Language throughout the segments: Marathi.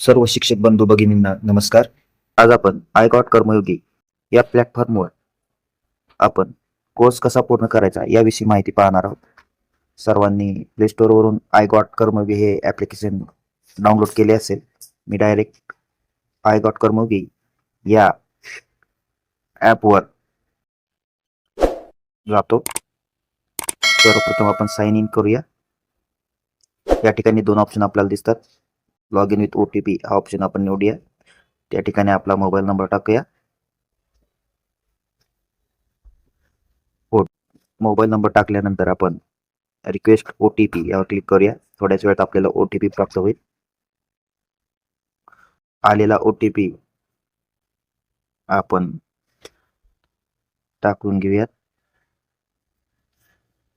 सर्व शिक्षक बंधू भगिनींना नमस्कार. आज आपण आय गॉट कर्मयोगी या प्लॅटफॉर्मवर आपण कोर्स कसा पूर्ण करायचा याविषयी माहिती पाहणार आहोत. सर्वांनी प्ले स्टोअरवरून आय गॉट कर्मयोगी हे ॲप्लिकेशन डाउनलोड केले असेल मी डायरेक्ट आय गॉट कर्मयोगी या ॲपवर जातो. सर्वप्रथम आपण साइन इन करूया. या ठिकाणी दोन ऑप्शन आपल्याला दिसतात. Log in with O T P हा ऑप्शन आपण निवडूया. त्या ठिकाणी आपला मोबाईल नंबर टाकूया. मोबाईल नंबर टाकल्यानंतर आपण रिक्वेस्ट ओ टी पी यावर क्लिक करूया. थोड्याच वेळात आपल्याला ओ टी पी प्राप्त होईल. आलेला ओ टी पी आपण टाकून घेऊयात.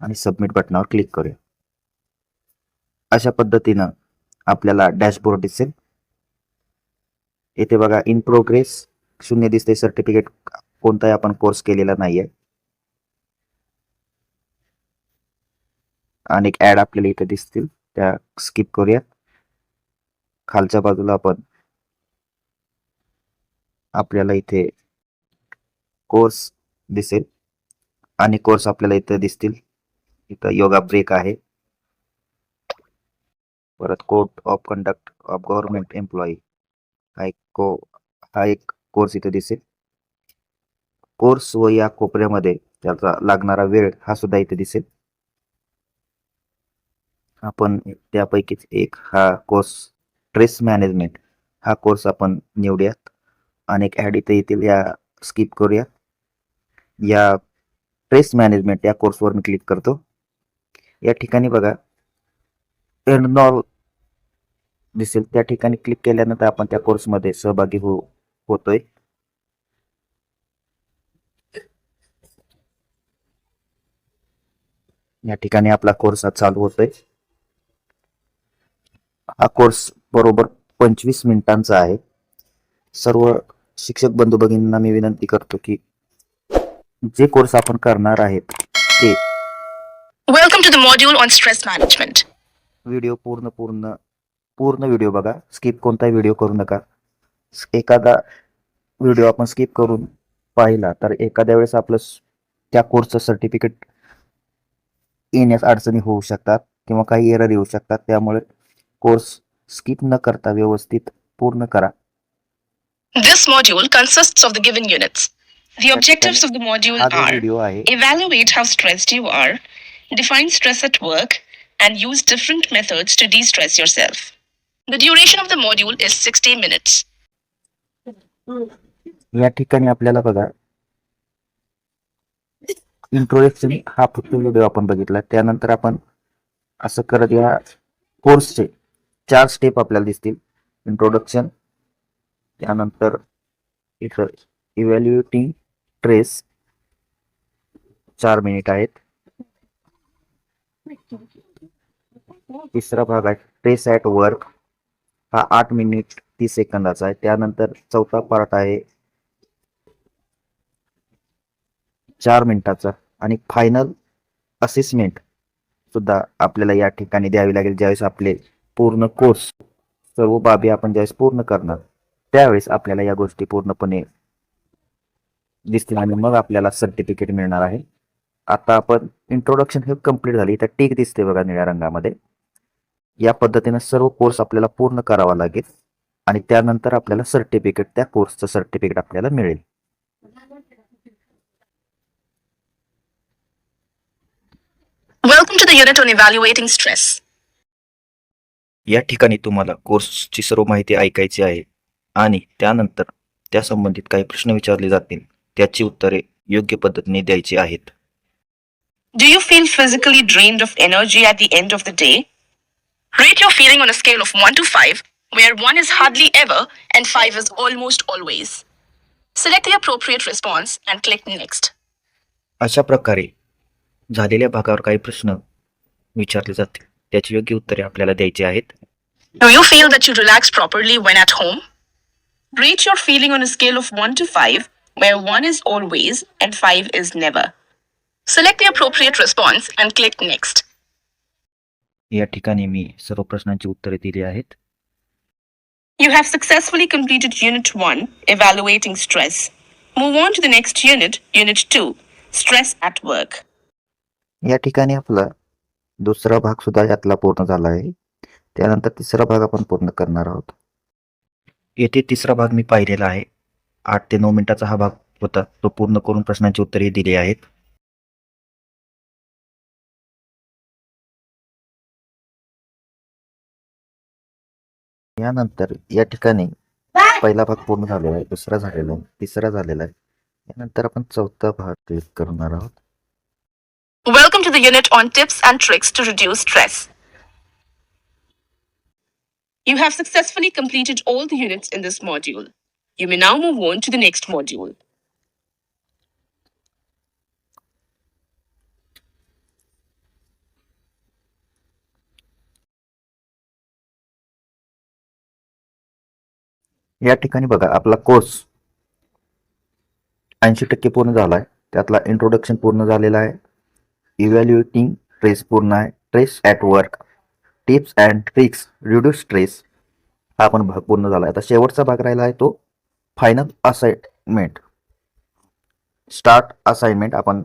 आणि सबमिट बटनावर क्लिक करूया. अशा पद्धतीनं आपल्याला डॅशबोर्ड दिसेल. येथे बघा इन प्रोग्रेस शून्य दिसते सर्टिफिकेट कोणताही आपण कोर्स केलेला नाहीये. अनेक ऍड आपल्याला इथे दिसतील. त्या स्किप करूया खालच्या बाजूला आपण आपल्याला इथे कोर्स दिसेल. आणि कोर्स आपल्याला इथे दिसतील. इथं योगा ब्रेक आहे. परत code of conduct of government employee. हा एक को हा एक कोर्स इथे दिसेल. कोर्स व या कोपऱ्यामध्ये त्याचा लागणारा वेळ हा सुद्धा इथे दिसेल. आपण त्यापैकीच एक हा कोर्स स्ट्रेस मॅनेजमेंट हा कोर्स आपण निवडूयात. अनेक ॲड इथे येतील या स्किप करूया. या स्ट्रेस मॅनेजमेंट या कोर्सवर मी क्लिक करतो. या ठिकाणी बघा एनॉल दिसेल. त्या ठिकाणी क्लिक केल्यानंतर आपण त्या कोर्समध्ये सहभागी हो होतोय. या ठिकाणी आपला कोर्स चालू होतोय. हा कोर्स बरोबर पंचवीस मिनिटांचा आहे. सर्व शिक्षक बंधू भगिनींना मी विनंती करतो की जे कोर्स आपण करणार आहेत ते Welcome to the module on stress management. Video पूर्ण पूर्ण पूर्ण व्हिडिओ बघा स्किप कोणताही व्हिडिओ करू नका एखादा व्हिडिओ आपण स्किप करून पाहिला तर एखाद्या वेळेस आपलं त्या कोर्सचं सर्टिफिकेट येण्यास अडचणी होऊ शकतात किंवा काही एरर येऊ शकतात त्यामुळे कोर्स स्किप न करता व्यवस्थित पूर्ण करा This module consists of the given units. The objectives of the module हा are evaluate how stressed you are, define stress at work, and use different methods to de stress yourself. The duration of the module is 60 minutes. या ठिकाणी आपल्याला बघा. इंट्रोडक्शन हा फक्त व्हिडिओ आपण बघितला. त्यानंतर आपण असं करत या कोर्सचे चार स्टेप आपल्याला दिसतील. इंट्रोडक्शन त्यानंतर इथं इव्हॅल्युएटिंग ट्रेस चार मिनिट आहेत. तिसरा भाग आहे ट्रेस ॲट वर्क हा आठ मिनिट तीस सेकंदाचा आहे. त्यानंतर चौथा पार्ट आहे. चार मिनिटाचा आणि फायनल असेसमेंट सुद्धा आपल्याला या ठिकाणी द्यावी लागेल. ज्यावेळेस आपले पूर्ण कोर्स सर्व बाबी आपण ज्यावेळेस पूर्ण करणार त्यावेळेस आपल्याला या गोष्टी पूर्णपणे दिसतील आणि मग आपल्याला सर्टिफिकेट मिळणार आहे. आता आपण इंट्रोडक्शन हे कंप्लीट झाली. तर टीक दिसते बघा निळ्या रंगामध्ये. या पद्धतीने सर्व कोर्स आपल्याला पूर्ण करावा लागेल. आणि त्यानंतर आपल्याला सर्टिफिकेट त्या कोर्सचं सर्टिफिकेट आपल्याला मिळेल. Welcome to the unit on evaluating stress. या ठिकाणी तुम्हाला कोर्सची सर्व माहिती ऐकायची आहे. आणि त्यानंतर त्या संबंधित काही प्रश्न विचारले जातील. त्याची उत्तरे योग्य पद्धतीने द्यायची आहेत. Do you feel physically drained of energy at the end of the day? Rate your feeling on a scale of 1 to 5, where 1 is hardly ever and 5 is almost always. Select the appropriate response and click Next. अशा प्रकारे झालेल्या भागावर काही प्रश्न विचारले जातील त्याची योग्य उत्तरे आपल्याला द्यायची आहेत Do you feel that you relax properly when at home? Rate your feeling on a scale of 1 to 5, where 1 is always and 5 is never. Select the appropriate response and click Next. या ठिकाणी मी सर्व प्रश्नांची उत्तरे दिली आहेत. You have successfully completed Unit 1, Evaluating Stress. Move on to the next unit, Unit 2, Stress at Work. या ठिकाणी आपला दुसरा भाग सुद्धा यातला पूर्ण झाला आहे. त्यानंतर तिसरा भाग आपण पूर्ण करणार आहोत. येथे तिसरा भाग मी पाहिलेला आहे. आठ ते नऊ मिनिटाचा हा भाग होता. तो पूर्ण करून प्रश्नांची उत्तरे दिली आहेत. यानंतर या ठिकाणी पहिला भाग पूर्ण झालेला आहे दुसरा झालेला आहे तिसरा झालेला आहे. यानंतर आपण चौथा भाग क्लिक करणार आहोत. Welcome to the unit on tips and tricks to reduce stress you have successfully completed all the units in this module you may now move on to the next module या ठिकाणी बघा आपला कोर्स ऐंशी टक्के पूर्ण झाला आहे त्यातला इंट्रोडक्शन पूर्ण झालेला आहे. इव्हॅल्युएटिंग ट्रेस पूर्ण आहे. Stress at work tips and tricks reduce stress हा पण भाग पूर्ण झाला आहे आता शेवटचा भाग राहिला आहे तो फायनल असाइनमेंट स्टार्ट असाइनमेंट आपण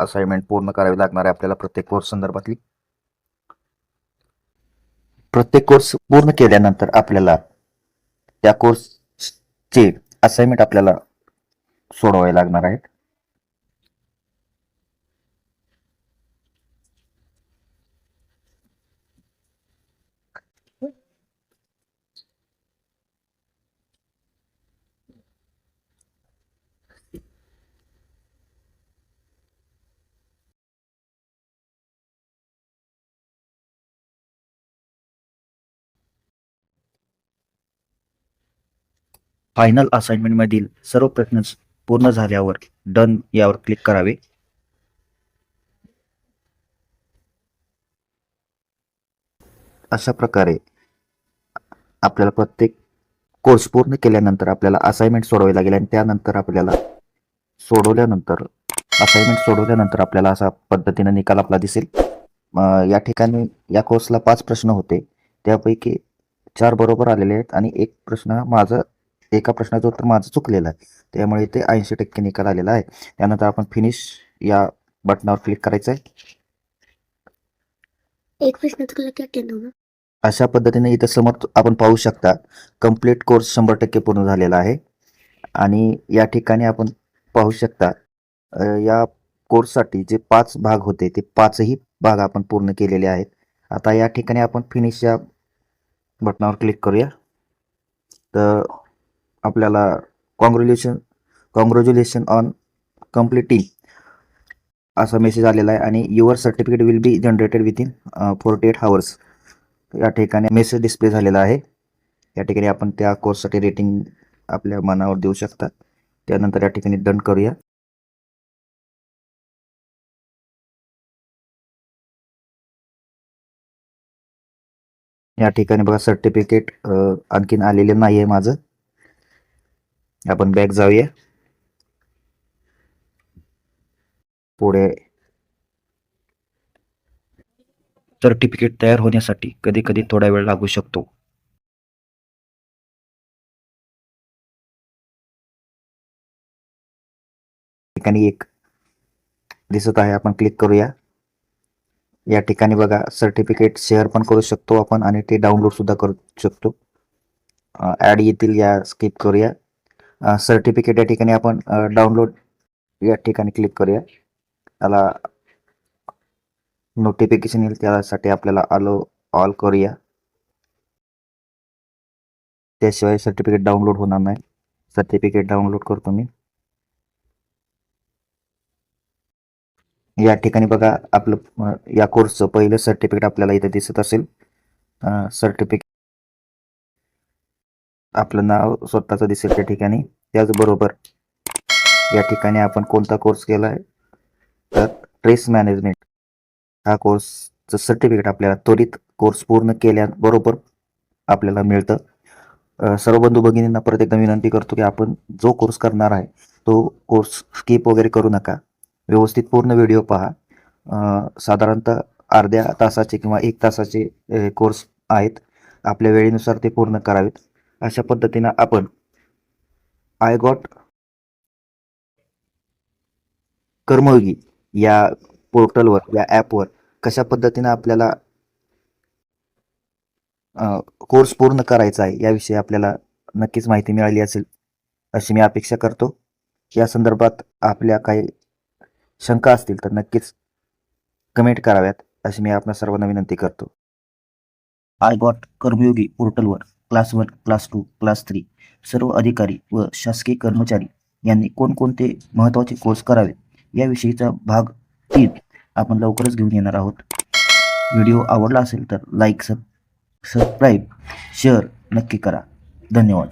असाइनमेंट पूर्ण करावी लागणार आहे आपल्याला प्रत्येक कोर्स संदर्भातली. प्रत्येक कोर्स पूर्ण केल्यानंतर आपल्याला त्या कोर्सचे असाइनमेंट आपल्याला सोडवावे लागणार आहेत. फायनल असाइनमेंटमधील सर्व प्रश्न पूर्ण झाल्यावर डन यावर क्लिक करावे. अशा प्रकारे आपल्याला प्रत्येक कोर्स पूर्ण केल्यानंतर आपल्याला असाइनमेंट सोडवावी लागेल आणि त्यानंतर आपल्याला सोडवल्यानंतर असाइनमेंट सोडवल्यानंतर आपल्याला असा पद्धतीने निकाल आपला दिसेल. या ठिकाणी या कोर्सला पाच प्रश्न होते. त्यापैकी चार बरोबर आलेले आहेत आणि एक प्रश्न माझा एका प्रश्नाचं उत्तर माझं चुकलेलं आहे. त्यामुळे इथे ऐंशी टक्के निकाल आलेला आहे. त्यानंतर आपण फिनिश या बटनावर क्लिक करायचं आहे. एक प्रश्न होगा अशा पद्धतीने इथं समोर आपण पाहू शकता कंप्लीट कोर्स शंभर टक्के पूर्ण झालेला आहे. आणि या ठिकाणी आपण पाहू शकता या कोर्ससाठी जे पाच भाग होते ते पाचही भाग आपण पूर्ण केलेले आहेत. आता या ठिकाणी आपण फिनिश या बटनावर क्लिक करूया. तर आपल्याला कॉंग्रॅच्युलेशन कॉंग्रॅच्युलेशन ऑन कम्प्लिटिंग असा मेसेज आलेला आहे आणि your certificate will be generated within forty eight hours या ठिकाणी मेसेज डिस्प्ले झालेला आहे. या ठिकाणी आपण त्या कोर्ससाठी रेटिंग आपल्या मनावर देऊ शकता. त्यानंतर या ठिकाणी डन करूया. या ठिकाणी बघा सर्टिफिकेट uh, आणखीन आलेले नाही आहे माझं. आपण बॅक जाऊया. पुढे. सर्टिफिकेट तयार होण्यासाठी कधी कधी थोडा वेळ लागू शकतो. ठिकाणी एक दिसत आहे आपण क्लिक करूया. या ठिकाणी बघा सर्टिफिकेट शेअर पण करू शकतो आपण आणि ते डाउनलोड सुद्धा करू शकतो. ॲड येतील या स्किप करूया. सर्टिफिकेट या ठिकाणी आपण डाउनलोड या ठिकाणी क्लिक करूया. त्याला नोटिफिकेशन येईल त्यासाठी आपल्याला आलो ऑल करूया. त्याशिवाय सर्टिफिकेट डाउनलोड होणार नाही. सर्टिफिकेट डाउनलोड करतो मी. या ठिकाणी बघा आपलं या कोर्सचं पहिलं सर्टिफिकेट आपल्याला इथे दिसत असेल. सर्टिफिकेट आपलं नाव स्वतःचं दिसेल त्या ठिकाणी. त्याचबरोबर या ठिकाणी आपण कोणता कोर्स केला आहे तर ट्रेस मॅनेजमेंट हा कोर्सचं सर्टिफिकेट आपल्याला त्वरित कोर्स पूर्ण केल्याबरोबर आपल्याला मिळतं. सर्व बंधू भगिनींना परत एकदा विनंती करतो की आपण जो कोर्स करणार आहे तो कोर्स स्किप वगैरे करू नका. व्यवस्थित पूर्ण व्हिडिओ पहा. साधारणतः अर्ध्या तासाचे किंवा एक तासाचे कोर्स आहेत. आपल्या वेळेनुसार ते पूर्ण करावेत. अशा पद्धतीनं आपण आय गॉट कर्मयोगी या पोर्टलवर या ॲपवर कशा पद्धतीनं आपल्याला कोर्स पूर्ण करायचा आहे याविषयी आपल्याला नक्कीच माहिती मिळाली असेल अशी मी अपेक्षा करतो. या संदर्भात आपल्या काही शंका असतील तर नक्कीच कमेंट कराव्यात अशी मी आपल्या सर्वांना विनंती करतो. आय गॉट कर्मयोगी पोर्टलवर. Class one class two class three सर्व अधिकारी व शासकीय कर्मचारी यांनी कोणकोणते महत्त्वाचे कोर्स करावे याविषयीचा भाग तीन आपण लवकरच घेऊन येणार आहोत. व्हिडिओ आवडला असेल तर लाईक सब सबस्क्राईब शेअर नक्की करा. धन्यवाद.